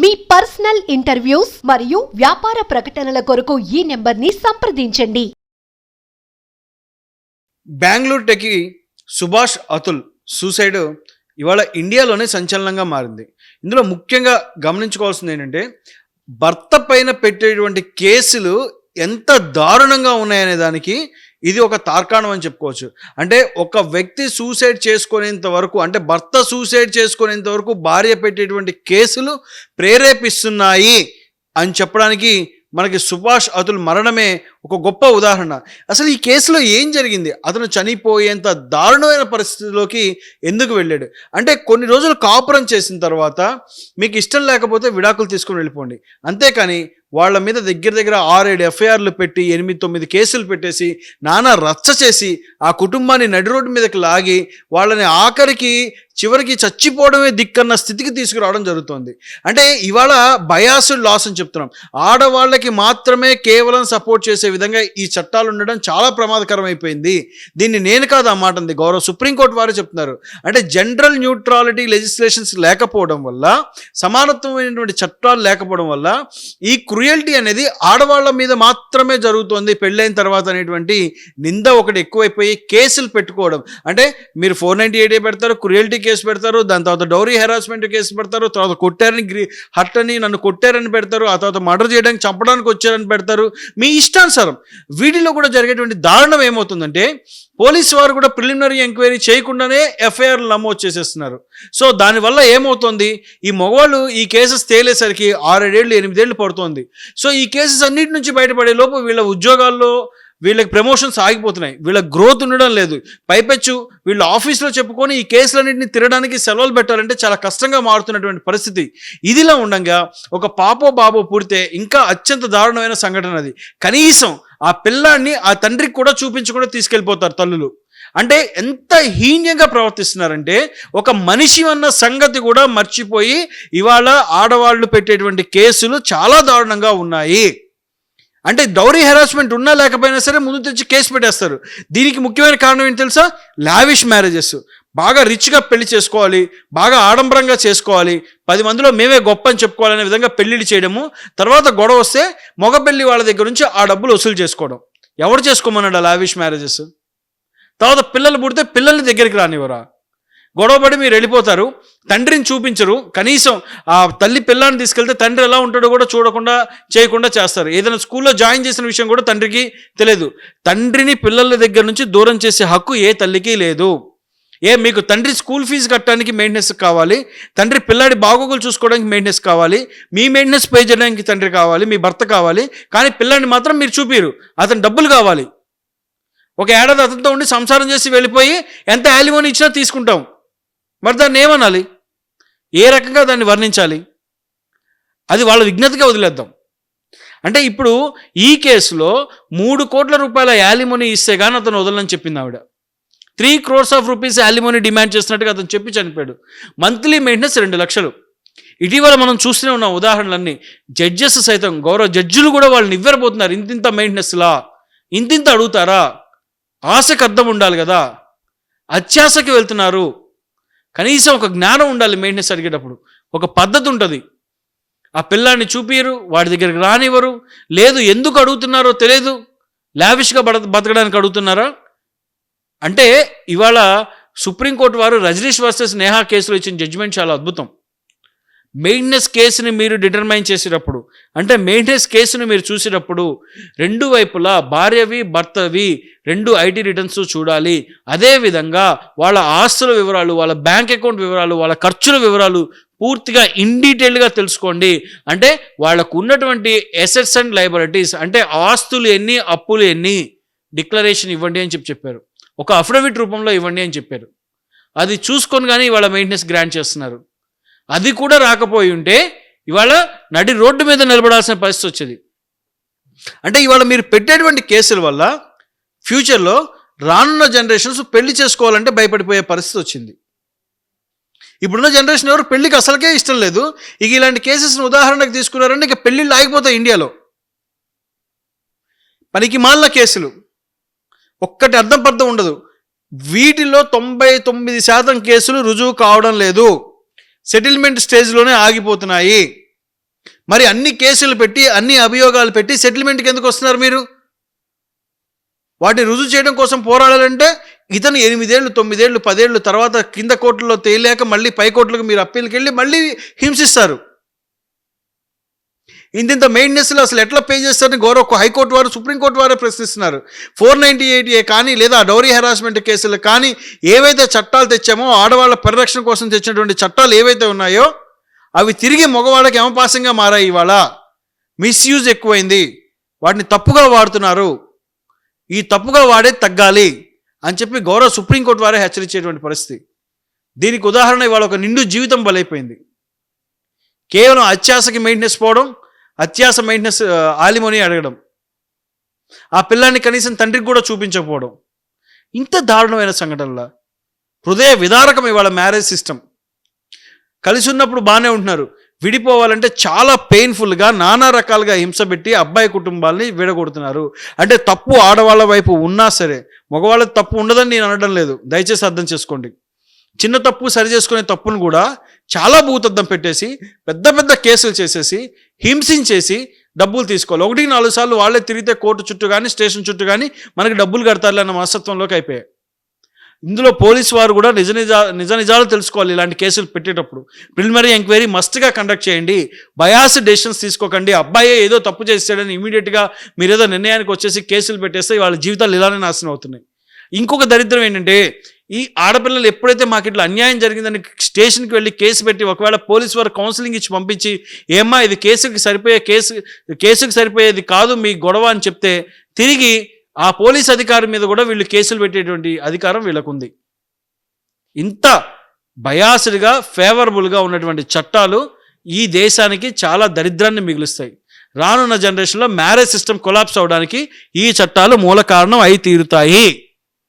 మీ personal interviews మరియు వ్యాపార ప్రకటనల కొరకు ఈ నెంబర్ని సంప్రదించండి. బెంగళూరు టెక్కి సుభాష్ అతుల్ సూసైడ్ ఇవాళ ఇండియాలోనే సంచలనంగా మారింది. ఇందులో ముఖ్యంగా గమనించుకోవాల్సింది ఏంటంటే భర్త పైన పెట్టేటువంటి కేసులు ఎంత దారుణంగా ఉన్నాయనే దానికి ఇది ఒక తార్కాణం అని చెప్పుకోవచ్చు. అంటే ఒక వ్యక్తి సూసైడ్ చేసుకునేంత వరకు అంటే భర్త సూసైడ్ చేసుకునేంత వరకు భార్య పెట్టేటువంటి కేసులు ప్రేరేపిస్తున్నాయి అని చెప్పడానికి మనకి సుభాష్ అతుల్ మరణమే ఒక గొప్ప ఉదాహరణ. అసలు ఈ కేసులో ఏం జరిగింది? అతను చనిపోయేంత దారుణమైన పరిస్థితిలోకి ఎందుకు వెళ్ళాడు? అంటే కొన్ని రోజులు కాపురం చేసిన తర్వాత మీకు ఇష్టం లేకపోతే విడాకులు తీసుకుని వెళ్ళిపోండి. అంతేకాని వాళ్ళ మీద దగ్గర దగ్గర ఆరేడు ఎఫ్ఐఆర్లు పెట్టి ఎనిమిది తొమ్మిది కేసులు పెట్టేసి నానా రచ్చ చేసి ఆ కుటుంబాన్ని నడి రోడ్డు మీదకి లాగి వాళ్ళని ఆఖరికి చివరికి చచ్చిపోవడమే దిక్కన్న స్థితికి తీసుకురావడం జరుగుతుంది. అంటే ఇవాళ బయాసుడ్ లాస్ అని చెప్తున్నాం. ఆడవాళ్ళకి మాత్రమే కేవలం సపోర్ట్ చేసే విధంగా ఈ చట్టాలు ఉండడం చాలా ప్రమాదకరం అయిపోయింది దీన్ని నేను కాదు ఆ మాట ఉంది గౌరవ సుప్రీంకోర్టు వారు చెప్తున్నారు. అంటే జనరల్ న్యూట్రాలిటీ లెజిస్లేషన్స్ లేకపోవడం వల్ల సమానత్వమైనటువంటి చట్టాలు లేకపోవడం వల్ల ఈ క్రుయల్టీ అనేది ఆడవాళ్ళ మీద మాత్రమే జరుగుతోంది. పెళ్ళైన తర్వాత అనేటువంటి నింద ఒకటి ఎక్కువైపోయి కేసులు పెట్టుకోవడం. అంటే మీరు ఫోర్ నైంటీ ఎయిట్ పెడతారు క్రుయల్టీ కేసు పెడతారు దాని తర్వాత డౌరీ హెరాస్మెంట్ కేసు పెడతారు తర్వాత కొట్టారని గ్రీ హట్ అని నన్ను కొట్టారని పెడతారు ఆ తర్వాత మర్డర్ చేయడానికి చంపడానికి వచ్చారని పెడతారు. మీ ఇష్టానుసారం వీటిలో కూడా జరిగేటువంటి దారుణం ఏమవుతుందంటే పోలీసు వారు కూడా ప్రిలిమినరీ ఎంక్వైరీ చేయకుండానే ఎఫ్ఐఆర్లు నమోదు చేసేస్తున్నారు. సో దానివల్ల ఏమవుతుంది? ఈ మగవాళ్ళు ఈ కేసెస్ తేలేసరికి ఆరేడేళ్ళు ఎనిమిదేళ్ళు పడుతోంది. సో ఈ కేసెస్ అన్నిటి నుంచి బయటపడే లోపు వీళ్ళ ఉద్యోగాల్లో వీళ్ళకి ప్రమోషన్స్ ఆగిపోతున్నాయి. వీళ్ళ గ్రోత్ ఉండడం లేదు. పైపెచ్చు వీళ్ళు ఆఫీస్లో చెప్పుకొని ఈ కేసులన్నింటినీ తిరగడానికి సెలవులు పెట్టాలంటే చాలా కష్టంగా మారుతున్నటువంటి పరిస్థితి. ఇదిలా ఉండగా ఒక పాపో బాబో పుడితే ఇంకా అత్యంత దారుణమైన సంఘటన అది. కనీసం ఆ పిల్లాన్ని ఆ తండ్రికి కూడా చూపించకుండా తీసుకెళ్ళిపోతారు తల్లులు. అంటే ఎంత హీన్యంగా ప్రవర్తిస్తున్నారంటే ఒక మనిషి అన్న సంగతి కూడా మర్చిపోయి ఇవాళ ఆడవాళ్ళు పెట్టేటువంటి కేసులు చాలా దారుణంగా ఉన్నాయి. అంటే డౌరీ హెరాస్మెంట్ ఉన్నా లేకపోయినా సరే ముందు తెచ్చి కేసు పెట్టేస్తారు. దీనికి ముఖ్యమైన కారణం ఏంటి తెలుసా? లావిష్ మ్యారేజెస్ బాగా రిచ్గా పెళ్ళి చేసుకోవాలి బాగా ఆడంబరంగా చేసుకోవాలి పది మందిలో మేమే గొప్ప అని చెప్పుకోవాలనే విధంగా పెళ్ళిళ్ళు చేయడము తర్వాత గొడవ వస్తే మగ పెళ్ళి వాళ్ళ దగ్గర నుంచి ఆ డబ్బులు వసూలు చేసుకోవడం. ఎవరు చేసుకోమన్నాడు ఆ లావిష్ మ్యారేజెస్ తర్వాత పిల్లలు పుడితే పిల్లల్ని దగ్గరికి రానివ్వరా? గొడవపడి మీరు వెళ్ళిపోతారు తండ్రిని చూపించరు కనీసం ఆ తల్లి పిల్లాన్ని తీసుకెళ్తే తండ్రి ఎలా ఉంటాడో కూడా చూడకుండా చేయకుండా చేస్తారు. ఏదైనా స్కూల్లో జాయిన్ చేసిన విషయం కూడా తండ్రికి తెలియదు. తండ్రిని పిల్లల దగ్గర నుంచి దూరం చేసే హక్కు ఏ తల్లికి లేదు. ఏ మీకు తండ్రి స్కూల్ ఫీజు కట్టడానికి మెయింటెనెన్స్ కావాలి తండ్రి పిల్లాడి బాగోగులు చూసుకోవడానికి మెయింటెనెన్స్ కావాలి మీ మెయింటెనెన్స్ పే చేయడానికి తండ్రి కావాలి మీ భర్త కావాలి కానీ పిల్లాడిని మాత్రం మీరు చూపిరు అతను డబ్బులు కావాలి. ఒక ఏడాది అతనితో ఉండి సంసారం చేసి వెళ్ళిపోయి ఎంత యాలిమోని ఇచ్చినా తీసుకుంటాం. మరి దాన్ని ఏమనాలి? ఏ రకంగా దాన్ని వర్ణించాలి? అది వాళ్ళ విజ్ఞతగా వదిలేద్దాం. అంటే ఇప్పుడు ఈ కేసులో మూడు కోట్ల రూపాయల యాలిమోని ఇస్తే కానీ అతను వదలని చెప్పింది ఆవిడ. Three crores of rupees alimony demand చేసినట్టుగా అతను చెప్పి చనిపోయాడు. మంత్లీ మెయింటెనెన్స్ రెండు లక్షలు. ఇటీవల మనం చూస్తూనే ఉన్నాం ఉదాహరణలన్నీ. జడ్జెస్ సైతం గౌరవ జడ్జిలు కూడా వాళ్ళు నివ్వెరపోతున్నారు ఇంతింత మెయింటెనెన్స్లా ఇంతింత అడుగుతారా? ఆశకు అర్థం ఉండాలి కదా? అత్యాశకి వెళ్తున్నారు. కనీసం ఒక జ్ఞానం ఉండాలి మెయింటెనెన్స్ అడిగేటప్పుడు. ఒక పద్ధతి ఉంటుంది. ఆ పిల్లాన్ని చూపియరు వాడి దగ్గరికి రానివ్వరు. లేదు ఎందుకు అడుగుతున్నారో తెలియదు లావిష్గా బడ బతకడానికి అడుగుతున్నారా? అంటే ఇవాళ సుప్రీంకోర్టు వారు రజనీష్ వర్సెస్ నేహా కేసులో ఇచ్చిన జడ్జిమెంట్ చాలా అద్భుతం. మెయింటెనెన్స్ కేసుని మీరు డిటర్మైన్ చేసేటప్పుడు అంటే మెయింటెనెన్స్ కేసుని మీరు చూసేటప్పుడు రెండు వైపులా భార్యవి భర్తవి రెండు ఐటీ రిటర్న్స్ చూడాలి. అదేవిధంగా వాళ్ళ ఆస్తుల వివరాలు వాళ్ళ బ్యాంక్ అకౌంట్ వివరాలు వాళ్ళ ఖర్చుల వివరాలు పూర్తిగా ఇన్ డీటెయిల్గా తెలుసుకోండి. అంటే వాళ్ళకు ఉన్నటువంటి ఎసెట్స్ అండ్ లైబిలిటీస్ అంటే ఆస్తులు ఎన్ని అప్పులు ఎన్ని డిక్లరేషన్ ఇవ్వండి అని చెప్పి చెప్పారు. ఒక అఫిడవిట్ రూపంలో ఇవ్వండి అని చెప్పారు. అది చూసుకొని కానీ వాళ్ళ మెయింటెనెన్స్ గ్రాంట్ చేస్తున్నారు. అది కూడా రాకపోయి ఉంటే ఇవాళ నడి రోడ్డు మీద నిలబడాల్సిన పరిస్థితి వచ్చేది. అంటే ఇవాళ మీరు పెట్టేటువంటి కేసుల వల్ల ఫ్యూచర్లో రానున్న జనరేషన్స్ పెళ్ళి చేసుకోవాలంటే భయపడిపోయే పరిస్థితి వచ్చింది. ఇప్పుడున్న జనరేషన్ ఎవరు పెళ్ళికి అసలుకే ఇష్టం లేదు. ఇక ఇలాంటి కేసెస్ని ఉదాహరణకు తీసుకున్నారంటే ఇక పెళ్ళిళ్ళు ఆగిపోతాయి ఇండియాలో. పనికి మాలిన కేసులు. ఒక్కటి అర్థం పర్థం ఉండదు. వీటిలో తొంభై తొమ్మిది శాతం కేసులు రుజువు కావడం లేదు. సెటిల్మెంట్ స్టేజ్లోనే ఆగిపోతున్నాయి. మరి అన్ని కేసులు పెట్టి అన్ని అభియోగాలు పెట్టి సెటిల్మెంట్కి ఎందుకు వస్తున్నారు మీరు? వాటిని రుజువు చేయడం కోసం పోరాడాలంటే ఇతను ఎనిమిదేళ్ళు తొమ్మిదేళ్ళు పదేళ్ళు తర్వాత కింద కోర్టులో తేలేక మళ్ళీ పై కోర్టులకు మీరు అప్పీల్కి వెళ్ళి మళ్ళీ హింసిస్తారు. ఇంతింత మెయింటెనెన్స్లు అసలు ఎట్లా పే చేస్తారని గౌరవ హైకోర్టు వారు సుప్రీంకోర్టు వారే ప్రశ్నిస్తున్నారు. ఫోర్ నైంటీ ఎయిట్ ఏ కానీ లేదా డౌరీ హెరాస్మెంట్ కేసులు కానీ ఏవైతే చట్టాలు తెచ్చామో ఆడవాళ్ళ పరిరక్షణ కోసం తెచ్చినటువంటి చట్టాలు ఏవైతే ఉన్నాయో అవి తిరిగి మగవాళ్ళకి యమపాసంగా మారాయి ఇవాళ. మిస్యూజ్ ఎక్కువైంది. వాటిని తప్పుగా వాడుతున్నారు. ఈ తప్పుగా వాడే తగ్గాలి అని చెప్పి గౌరవ సుప్రీంకోర్టు వారే హెచ్చరించేటువంటి పరిస్థితి. దీనికి ఉదాహరణ ఇవాళ ఒక నిండు జీవితం బలైపోయింది. కేవలం అత్యాసకి మెయింటెనెన్స్ పోవడం అత్యాస మెయింటెనెన్స్ ఆలిమోని అడగడం. ఆ పిల్లాన్ని కనీసం తండ్రికి కూడా చూపించకపోవడం. ఇంత దారుణమైన సంఘటనలా. హృదయ విదారకం ఇవాళ మ్యారేజ్ సిస్టమ్ కలిసి ఉన్నప్పుడు బాగానే ఉంటున్నారు. విడిపోవాలంటే చాలా పెయిన్ఫుల్గా నానా రకాలుగా హింస పెట్టి అబ్బాయి కుటుంబాల్ని విడగొడుతున్నారు. అంటే తప్పు ఆడవాళ్ళ వైపు ఉన్నా సరే మగవాళ్ళ తప్పు ఉండదని నేను అనడం లేదు. దయచేసి అర్థం చేసుకోండి. చిన్న తప్పు సరి చేసుకునే తప్పును కూడా చాలా భూతద్దం పెట్టేసి పెద్ద పెద్ద కేసులు చేసేసి హింసించేసి డబ్బులు తీసుకోవాలి. ఒకటికి నాలుగు సార్లు వాళ్ళే తిరిగితే కోర్టు చుట్టూ కానీ స్టేషన్ చుట్టూ కానీ మనకి డబ్బులు కడతారులే అన్న మనస్తత్వంలోకి అయిపోయాయి. ఇందులో పోలీసు వారు కూడా నిజ నిజా నిజ నిజాలు తెలుసుకోవాలి ఇలాంటి కేసులు పెట్టేటప్పుడు. ప్రిలిమినరీ ఎంక్వైరీ మస్ట్గా కండక్ట్ చేయండి. బయాస్ డెసిషన్స్ తీసుకోకండి. అబ్బాయే ఏదో తప్పు చేస్తాడని ఇమీడియట్గా మీరేదో నిర్ణయానికి వచ్చేసి కేసులు పెట్టేస్తే వాళ్ళ జీవితాలు ఇలానే నాశనం అవుతున్నాయి. ఇంకొక దరిద్రం ఏంటంటే ఈ ఆడపిల్లలు ఎప్పుడైతే మాకు ఇట్లా అన్యాయం జరిగిందని స్టేషన్కి వెళ్ళి కేసు పెట్టి ఒకవేళ పోలీస్ వారు కౌన్సిలింగ్ ఇచ్చి పంపించి ఏమ్మా ఇది కేసుకి సరిపోయే కేసు కేసుకి సరిపోయేది కాదు మీ గొడవ అని చెప్తే తిరిగి ఆ పోలీస్ అధికారి మీద కూడా వీళ్ళు కేసులు పెట్టేటువంటి అధికారం వీళ్ళకుంది. ఇంత బయాస్డ్గా ఫేవరబుల్గా ఉన్నటువంటి చట్టాలు ఈ దేశానికి చాలా దరిద్రాన్ని మిగులుస్తాయి. రానున్న జనరేషన్లో మ్యారేజ్ సిస్టమ్ కొలాప్స్ అవడానికి ఈ చట్టాలు మూల కారణం అయి తీరుతాయి.